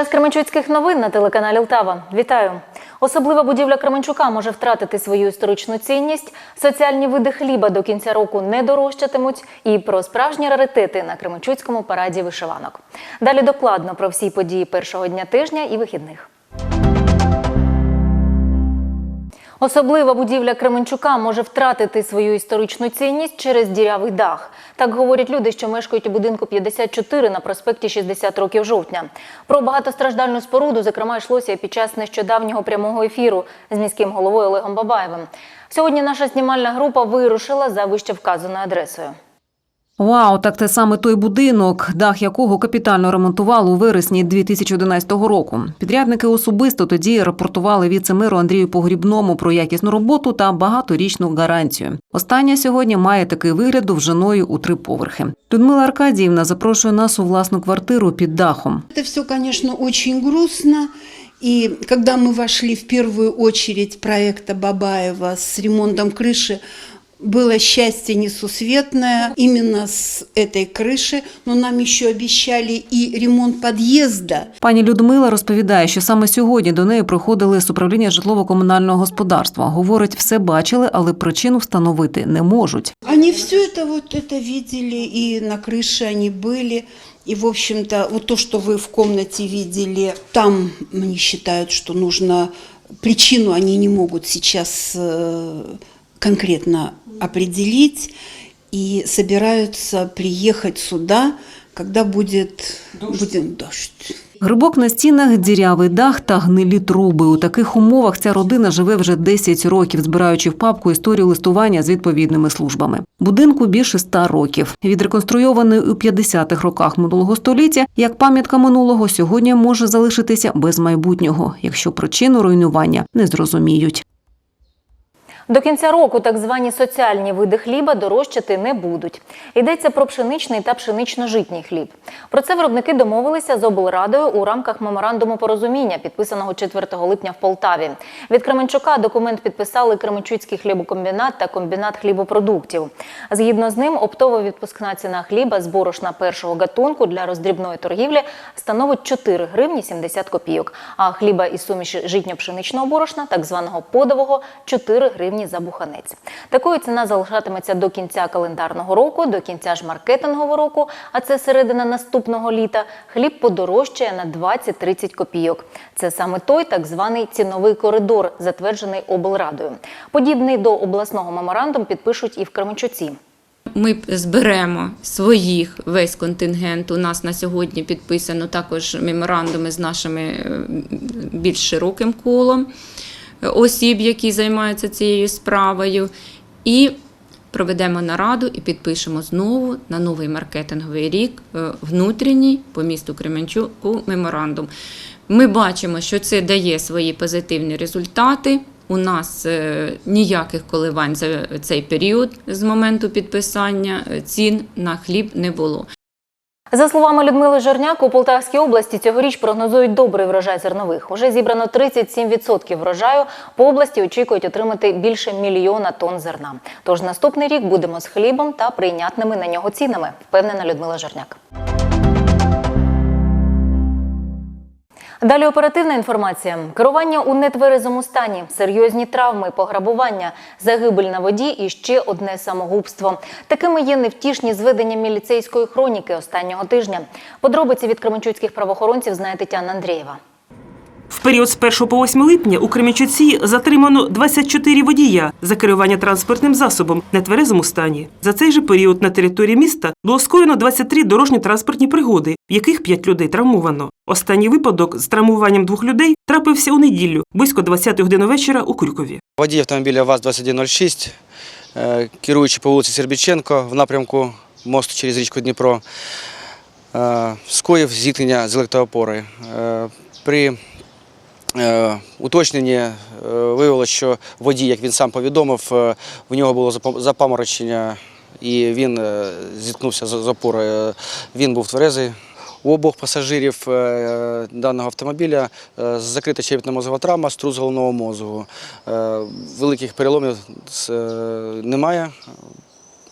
Час Кременчуцьких новин на телеканалі Лтава. Вітаю! Особлива будівля Кременчука може втратити свою історичну цінність. Соціальні види хліба до кінця року не дорожчатимуть. І про справжні раритети на Кременчуцькому параді вишиванок. Далі докладно про всі події першого дня тижня і вихідних. Особлива будівля Кременчука може втратити свою історичну цінність через дірявий дах. Так говорять люди, що мешкають у будинку 54 на проспекті 60 років жовтня. Про багатостраждальну споруду, зокрема, йшлося під час нещодавнього прямого ефіру з міським головою Олегом Бабаєвим. Сьогодні наша знімальна група вирушила за вище вказаною адресою. Вау, так це саме той будинок, дах якого капітально ремонтували у вересні 2011 року. Підрядники особисто тоді рапортували віце-миру Андрію Погрібному про якісну роботу та багаторічну гарантію. Остання сьогодні має такий вигляд довжиною у три поверхи. Людмила Аркадіївна запрошує нас у власну квартиру під дахом. Это все, конечно, очень грустно. И когда мы вошли в первую очередь проекта Бабаева с ремонтом крыши, было счастье несусветное именно с этой крыши, но нам еще обещали и ремонт подъезда. Пані Людмила розповідає, що саме сьогодні до неї приходили з управління житлово-комунального господарства. Говорить, все бачили, але причину встановити не можуть. Они все это вот это видели, и на крыше они были. И, в общем-то, вот то, что вы в комнате видели, там они считают, что нужно... Причину они не могут сейчас э, конкретно определить и собираются приехать сюда, когда будет будет дождь. Грибок на стінах, дірявий дах та гнилі труби. У таких умовах ця родина живе вже 10 років, збираючи в папку історію листування з відповідними службами. Будинку більше 100 років. Відреконструйований у 50-х роках минулого століття, як пам'ятка минулого, сьогодні може залишитися без майбутнього, якщо причину руйнування не зрозуміють. До кінця року так звані соціальні види хліба дорожчати не будуть. Йдеться про пшеничний та пшенично-житній хліб. Про це виробники домовилися з облрадою у рамках меморандуму порозуміння, підписаного 4 липня в Полтаві. Від Кременчука документ підписали Кременчуцький хлібокомбінат та комбінат хлібопродуктів. Згідно з ним, оптова відпускна ціна хліба з борошна першого гатунку для роздрібної торгівлі становить 4 гривні 70 копійок, а хліба із суміші житньо-пшеничного борошна, так званого подового, 4 гривні за буханець. Такою ціна залишатиметься до кінця календарного року, до кінця ж маркетингового року, а це середина наступного літа. Хліб подорожчає на 20-30 копійок. Це саме той так званий ціновий коридор, затверджений облрадою. Подібний до обласного меморандум підпишуть і в Кременчуці. Ми зберемо своїх весь контингент. У нас на сьогодні підписано також меморандуми з нашими е, більш широким колом осіб, які займаються цією справою. І проведемо нараду і підпишемо знову на новий маркетинговий рік е, внутрішній по місту Кременчуку меморандум. Ми бачимо, що це дає свої позитивні результати. У нас е, ніяких коливань за цей період з моменту підписання е, цін на хліб не було. За словами Людмили Жорняк, у Полтавській області цьогоріч прогнозують добрий врожай зернових. Уже зібрано 37% врожаю. По області очікують отримати більше мільйона тонн зерна. Тож наступний рік будемо з хлібом та прийнятними на нього цінами, впевнена Людмила Жорняк. Далі оперативна інформація. Керування у нетверезому стані, серйозні травми, пограбування, загибель на воді і ще одне самогубство. Такими є невтішні зведення міліцейської хроніки останнього тижня. Подробиці від кременчуцьких правоохоронців знає Тетяна Андрієва. В період з 1 по 8 липня у Кремічуці затримано 24 водія за керування транспортним засобом в нетверезому стані. За цей же період на території міста було скоєно 23 дорожньо-транспортні пригоди, в яких 5 людей травмовано. Останній випадок з травмуванням двох людей трапився у неділю, близько 20 години вечора у Курюкові. Водій автомобіля ВАЗ-2106, е, керуючи по вулиці Сербіченко в напрямку мосту через річку Дніпро, е, скоїв зіткнення з електроопорою. Е, При е, уточненні е, виявилося, що водій, як він сам повідомив, е, в нього було запаморочення і він зіткнувся з опорою. Він був тверезий. У обох пасажирів даного автомобіля закрита черепно-мозгова травма, струс головного мозку. Великих переломів немає.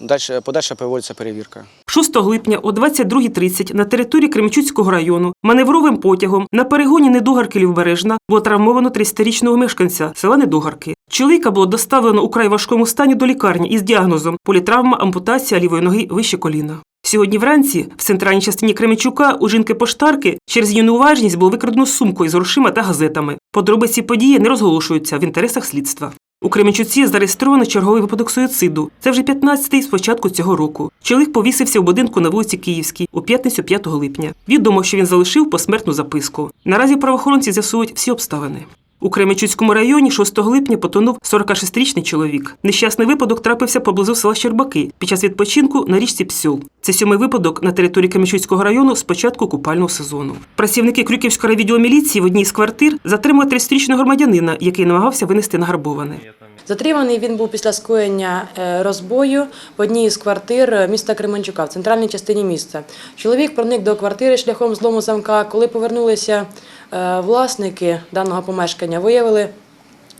Дальше, подальше проводиться перевірка. 6 липня о 22.30 на території Кременчуцького району маневровим потягом на перегоні Недогарки Лівбережна було травмовано 30-річного мешканця села Недогарки. Чоловіка було доставлено у край важкому стані до лікарні із діагнозом політравма ампутація лівої ноги вище коліна. Сьогодні вранці в центральній частині Кременчука у жінки-поштарки через її неуважність було викрадено сумку із грошима та газетами. Подробиці події не розголошуються в інтересах слідства. У Кременчуці зареєстровано черговий випадок суїциду. Це вже 15-й з початку цього року. Чоловік повісився у будинку на вулиці Київській у п'ятницю 5 липня. Відомо, що він залишив посмертну записку. Наразі правоохоронці з'ясують всі обставини. У Кременчуцькому районі 6 липня потонув 46-річний чоловік. Нещасний випадок трапився поблизу села Щербаки під час відпочинку на річці Псьол. Це сьомий випадок на території Кременчуцького району з початку купального сезону. Працівники Крюківського відділу міліції в одній з квартир затримали 30-річного громадянина, який намагався винести награбоване. Затриманий він був після скоєння е, розбою в одній із квартир е, міста Кременчука в центральній частині міста. Чоловік проник до квартири шляхом злому замка. Коли повернулися е, власники даного помешкання, виявили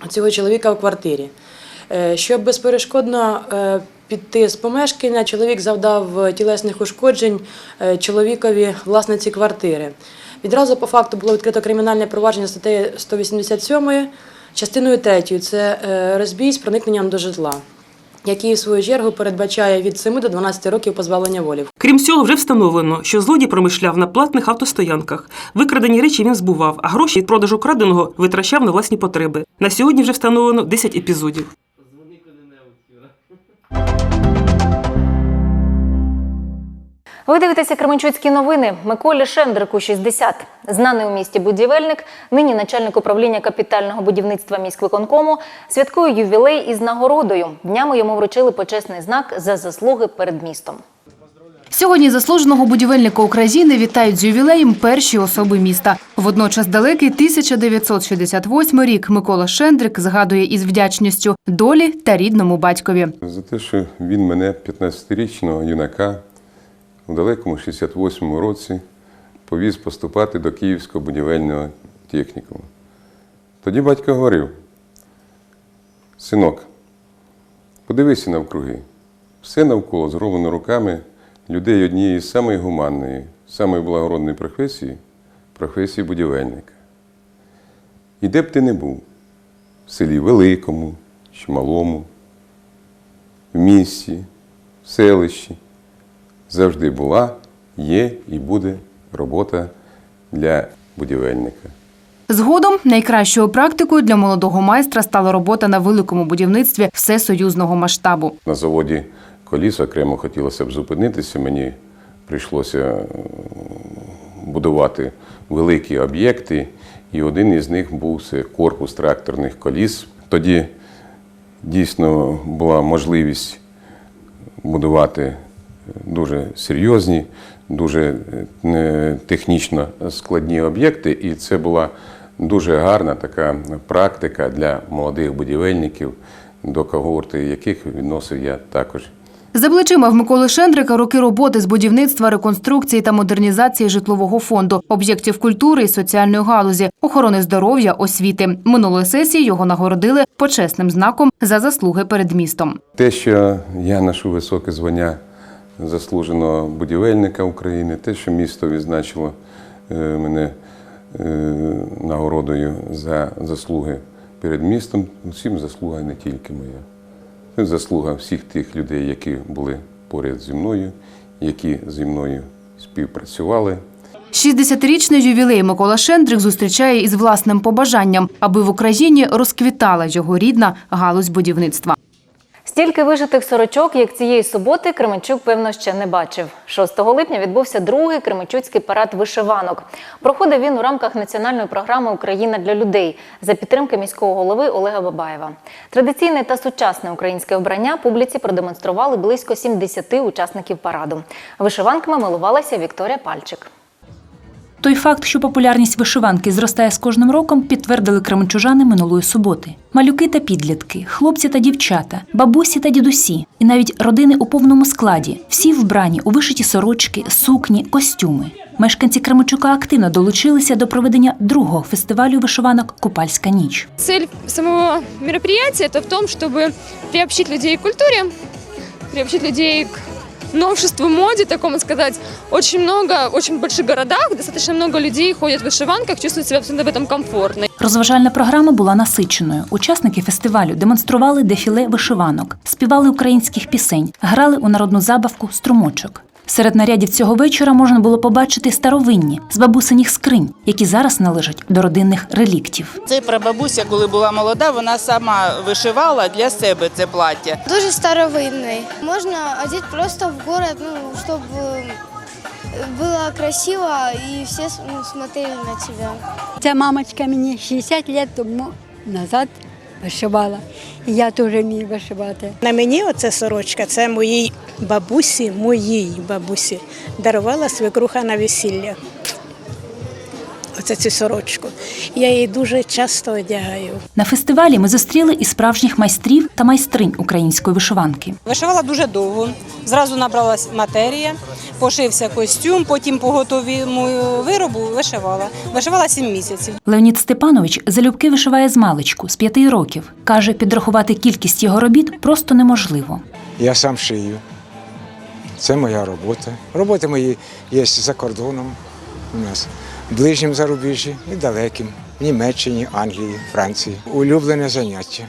цього чоловіка в квартирі. Щоб безперешкодно піти з помешкання, чоловік завдав тілесних ушкоджень чоловікові власниці квартири. Відразу по факту було відкрито кримінальне провадження статтею 187 частиною третьою – це е, розбій з проникненням до житла, який в свою чергу передбачає від 7 до 12 років позбавлення волі. Крім цього, вже встановлено, що злодій промишляв на платних автостоянках. Викрадені речі він збував, а гроші від продажу краденого витрачав на власні потреби. На сьогодні вже встановлено 10 епізодів. Ви дивитеся Кременчуцькі новини. Миколі Шендрику 60. Знаний у місті будівельник, нині начальник управління капітального будівництва міськвиконкому, святкує ювілей із нагородою. Днями йому вручили почесний знак за заслуги перед містом. Сьогодні заслуженого будівельника України вітають з ювілеєм перші особи міста. Водночас далекий 1968 рік Микола Шендрик згадує із вдячністю долі та рідному батькові. За те, що він мене 15-річного юнака у далекому 68-му році повіз поступати до Київського будівельного технікуму. Тоді батько говорив: синок, подивися навкруги. Все навколо зроблено руками людей однієї з самої гуманної, самої благородної професії професії будівельника. І де б ти не був, в селі великому чи малому, в місті, в селищі завжди була, є і буде робота для будівельника. Згодом найкращою практикою для молодого майстра стала робота на великому будівництві всесоюзного масштабу. На заводі коліс окремо хотілося б зупинитися. Мені прийшлося е, будувати великі об'єкти, і один із них був це корпус тракторних коліс. Тоді дійсно була можливість будувати дуже серйозні, дуже е, технічно складні об'єкти, і це була дуже гарна така практика для молодих будівельників, до когорти яких відносив я також. За плечима в Миколи Шендрика роки роботи з будівництва, реконструкції та модернізації житлового фонду, об'єктів культури і соціальної галузі, охорони здоров'я, освіти. Минулої сесії його нагородили почесним знаком за заслуги перед містом. Те, що я ношу високе звання заслуженого будівельника України, те, що місто відзначило е, мене е, нагородою за заслуги перед містом, всім заслуга не тільки моя. Це заслуга всіх тих людей, які були поряд зі мною, які зі мною співпрацювали. 60-річний ювілей Микола Шендрик зустрічає із власним побажанням, аби в Україні розквітала його рідна галузь будівництва. Стільки вижитих сорочок, як цієї суботи, Кременчук, певно, ще не бачив. 6 липня відбувся другий Кременчуцький парад вишиванок. Проходив він у рамках національної програми Україна для людей за підтримки міського голови Олега Бабаєва. Традиційне та сучасне українське обрання публіці продемонстрували близько 70 учасників параду. Вишиванками милувалася Вікторія Пальчик. Той факт, що популярність вишиванки зростає з кожним роком, підтвердили кременчужани минулої суботи. Малюки та підлітки, хлопці та дівчата, бабусі та дідусі, і навіть родини у повному складі. Всі вбрані у вишиті сорочки, сукні, костюми. Мешканці Кременчука активно долучилися до проведення другого фестивалю вишиванок Купальська ніч. Цель самого мероприятия это в том, чтобы приобщить людей к культуре, приобщить людей к новшеству в моде, такому сказать, очень много, очень больших городах, достаточно много людей ходят в вышиванках, чувствуют себя абсолютно в этом комфортно. Розважальна програма була насиченою. Учасники фестивалю демонстрували дефіле вишиванок, співали українських пісень, грали у народну забавку струмочок. Серед нарядів цього вечора можна було побачити старовинні з бабусиніх скринь, які зараз належать до родинних реліктів. Це прабабуся, коли була молода, вона сама вишивала для себе це плаття. Дуже старовинний. Можна одеть просто в город, ну, чтобы было красиво и все ну, смотрели на тебя. Ця мамочка мені 60 років тому назад вишивала. І я теж вмію вишивати. На мені оця сорочка, це моїй бабусі, моїй бабусі, дарувала свекруха на весілля. Оце цю сорочку. Я її дуже часто одягаю. На фестивалі ми зустріли і справжніх майстрів та майстринь української вишиванки. Вишивала дуже довго. Зразу набралась матерія, пошився костюм, потім по готовому виробу вишивала. Вишивала 7 місяців. Леонід Степанович залюбки вишиває з маличку з п'яти років. Каже, підрахувати кількість його робіт просто неможливо. Я сам шию. Це моя робота. Роботи мої є за кордоном у нас, в ближнім зарубіжжі і далеким, в Німеччині, Англії, Франції. Улюблене заняття.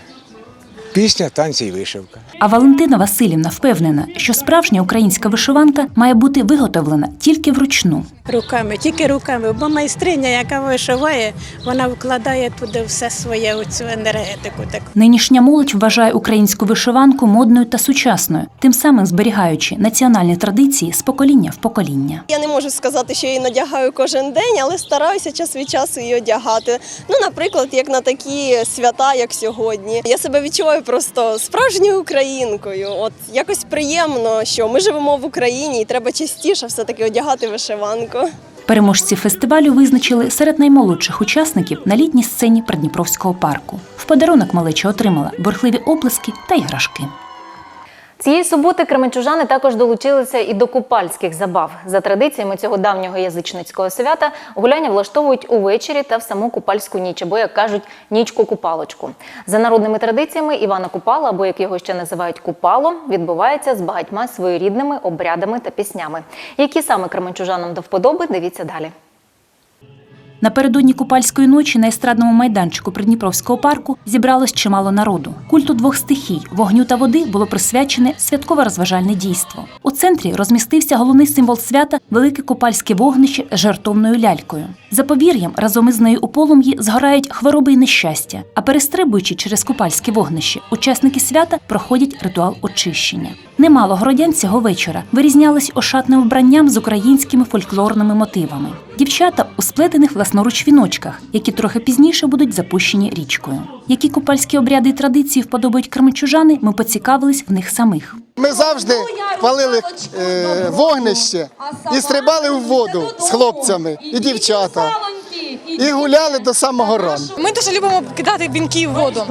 Пісня, танці і вишивка. А Валентина Васильівна впевнена, що справжня українська вишиванка має бути виготовлена тільки вручну. Руками, тільки руками. Бо майстриня, яка вишиває, вона вкладає туди все своє оцю енергетику. таку. Нинішня молодь вважає українську вишиванку модною та сучасною, тим самим зберігаючи національні традиції з покоління в покоління. Я не можу сказати, що її надягаю кожен день, але стараюся час від часу її одягати. Ну, наприклад, як на такі свята, як сьогодні. Я себе відчуваю просто справжньою українкою. От якось приємно, що ми живемо в Україні і треба частіше все-таки одягати вишиванку. Переможці фестивалю визначили серед наймолодших учасників на літній сцені Придніпровського парку. В подарунок малеча отримала бурхливі оплески та іграшки. Цієї суботи кременчужани також долучилися і до купальських забав. За традиціями цього давнього язичницького свята гуляння влаштовують увечері та в саму купальську ніч, або як кажуть, нічку-купалочку. За народними традиціями Івана Купала, або як його ще називають Купало, відбувається з багатьма своєрідними обрядами та піснями. Які саме кременчужанам до вподоби, дивіться далі. Напередодні купальської ночі на естрадному майданчику Придніпровського парку зібралось чимало народу. Культу двох стихій вогню та води було присвячене святкове розважальне дійство. У центрі розмістився головний символ свята велике купальське вогнище з жартовною лялькою. За повір'ям, разом із нею у полум'ї згорають хвороби і нещастя. А перестрибуючи через купальське вогнище, учасники свята проходять ритуал очищення. Немало городян цього вечора вирізнялись ошатним вбранням з українськими фольклорними мотивами. Дівчата у сплетених власноруч віночках, які трохи пізніше будуть запущені річкою. Які купальські обряди і традиції вподобають кременчужани, ми поцікавились в них самих. Ми завжди палили е, вогнище і стрибали в воду з хлопцями і дівчата. І гуляли до самого ранку. Ми дуже любимо кидати вінки в воду.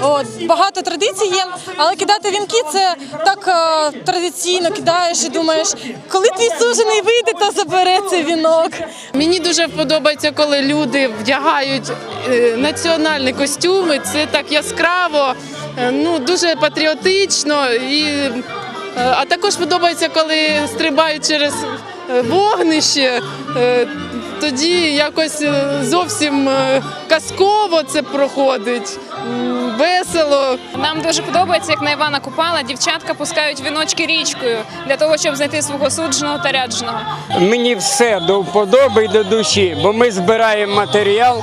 От, багато традицій є, але кидати вінки це так е, традиційно кидаєш і думаєш, коли твій сужений вийде та забере цей вінок. Мені дуже подобається, коли люди вдягають е, національні костюми. Це так яскраво, е, ну дуже патріотично. І, а також подобається, коли стрибають через вогнище. Тоді якось е, зовсім е, казково це проходить, весело. Нам дуже подобається, як на Івана Купала дівчатка пускають віночки річкою для того, щоб знайти свого судженого та рядженого. Мені все до вподоби і до душі, бо ми збираємо матеріал.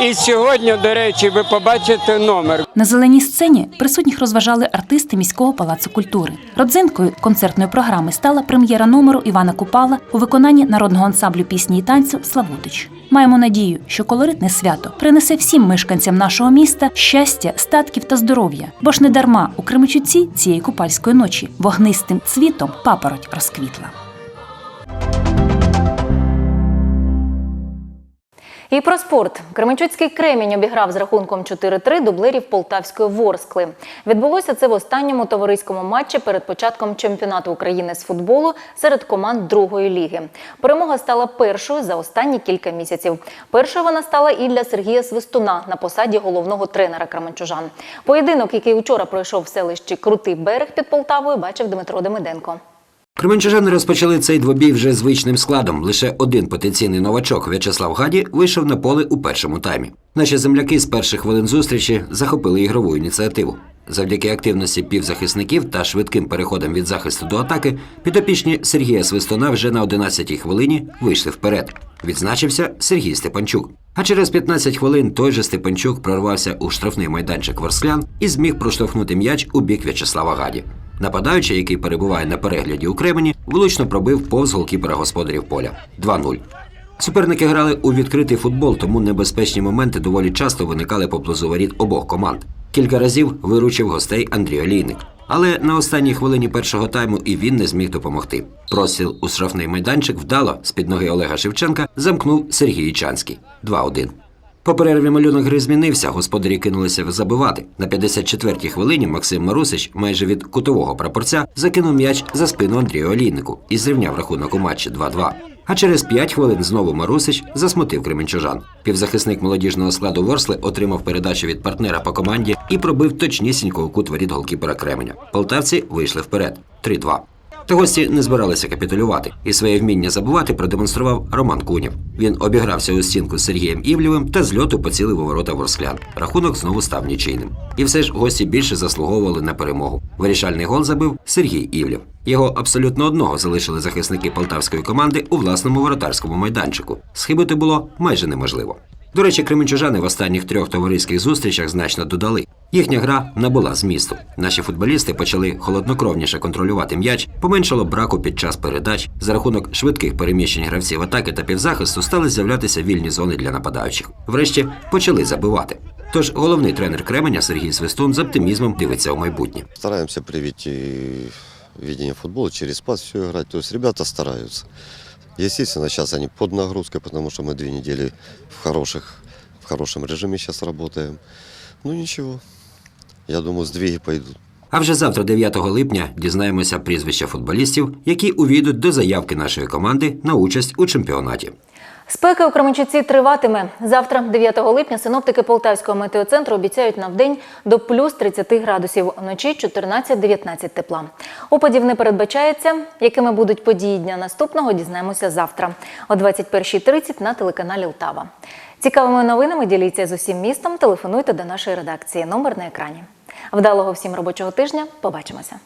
І сьогодні, до речі, ви побачите номер. На зеленій сцені присутніх розважали артисти міського палацу культури. Родзинкою концертної програми стала прем'єра номеру Івана Купала у виконанні народного ансамблю пісні і танцю Славутич. Маємо надію, що колоритне свято принесе всім мешканцям нашого міста щастя, статків та здоров'я. Бо ж не дарма у Кремичуці цієї купальської ночі вогнистим цвітом папороть розквітла. І про спорт. Кременчуцький Кремінь обіграв з рахунком 4-3 дублерів Полтавської Ворскли. Відбулося це в останньому товариському матчі перед початком чемпіонату України з футболу серед команд другої ліги. Перемога стала першою за останні кілька місяців. Першою вона стала і для Сергія Свистуна на посаді головного тренера Кременчужан. Поєдинок, який учора пройшов в селищі Крутий берег під Полтавою, бачив Дмитро Демиденко. Кременчужани розпочали цей двобій вже звичним складом. Лише один потенційний новачок В'ячеслав Гаді вийшов на поле у першому таймі. Наші земляки з перших хвилин зустрічі захопили ігрову ініціативу. Завдяки активності півзахисників та швидким переходам від захисту до атаки, підопічні Сергія Свистуна вже на 11-й хвилині вийшли вперед. Відзначився Сергій Степанчук. А через 15 хвилин той же Степанчук прорвався у штрафний майданчик Ворсклян і зміг проштовхнути м'яч у бік В'ячеслава Гаді. Нападаючий, який перебуває на перегляді у Кремені, влучно пробив повз голкіпера господарів поля 2-0. Суперники грали у відкритий футбол, тому небезпечні моменти доволі часто виникали поблизу воріт обох команд. Кілька разів виручив гостей Андрій Олійник. Але на останній хвилині першого тайму і він не зміг допомогти. Простріл у штрафний майданчик вдало з-під ноги Олега Шевченка замкнув Сергій Ічанський 2-1. По перерві малюнок гри змінився, господарі кинулися забивати. На 54-й хвилині Максим Марусич майже від кутового прапорця закинув м'яч за спину Андрію Олійнику і зрівняв рахунок у матчі 2-2. А через 5 хвилин знову Марусич засмутив кременчужан. Півзахисник молодіжного складу Ворсли отримав передачу від партнера по команді і пробив точнісінько у кут воріт голкіпера Кременя. Полтавці вийшли вперед 3-2. Та гості не збиралися капітулювати, і своє вміння забувати продемонстрував Роман Кунєв. Він обігрався у стінку з Сергієм Івлєвим та з льоту поцілив у ворота ворсклян. Рахунок знову став нічийним. І все ж гості більше заслуговували на перемогу. Вирішальний гол забив Сергій Івлєв. Його абсолютно одного залишили захисники полтавської команди у власному воротарському майданчику. Схибити було майже неможливо. До речі, кременчужани в останніх трьох товариських зустрічах значно додали. Їхня гра набула змісту. Наші футболісти почали холоднокровніше контролювати м'яч, поменшало браку під час передач. За рахунок швидких переміщень гравців атаки та півзахисту стали з'являтися вільні зони для нападаючих. Врешті почали забивати. Тож головний тренер Кременя Сергій Свистун з оптимізмом дивиться у майбутнє. Стараемся привить и видение футбола через пас все играть. То есть ребята стараются. Естественно, сейчас они под нагрузкой, потому что мы две недели в, хороших, в хорошем режиме сейчас работаем. Ну ничего, я думаю, сдвиги пойдут. А вже завтра, 9 липня, дізнаємося прізвища футболістів, які увійдуть до заявки нашої команди на участь у чемпіонаті. Спека у Кременчуці триватиме. Завтра, 9 липня, синоптики Полтавського метеоцентру обіцяють на вдень до плюс 30 градусів, вночі 14-19 тепла. Опадів не передбачається. Якими будуть події дня наступного, дізнаємося завтра о 21.30 на телеканалі Лтава. Цікавими новинами діліться з усім містом. Телефонуйте до нашої редакції. Номер на екрані. Вдалого всім робочого тижня. Побачимося.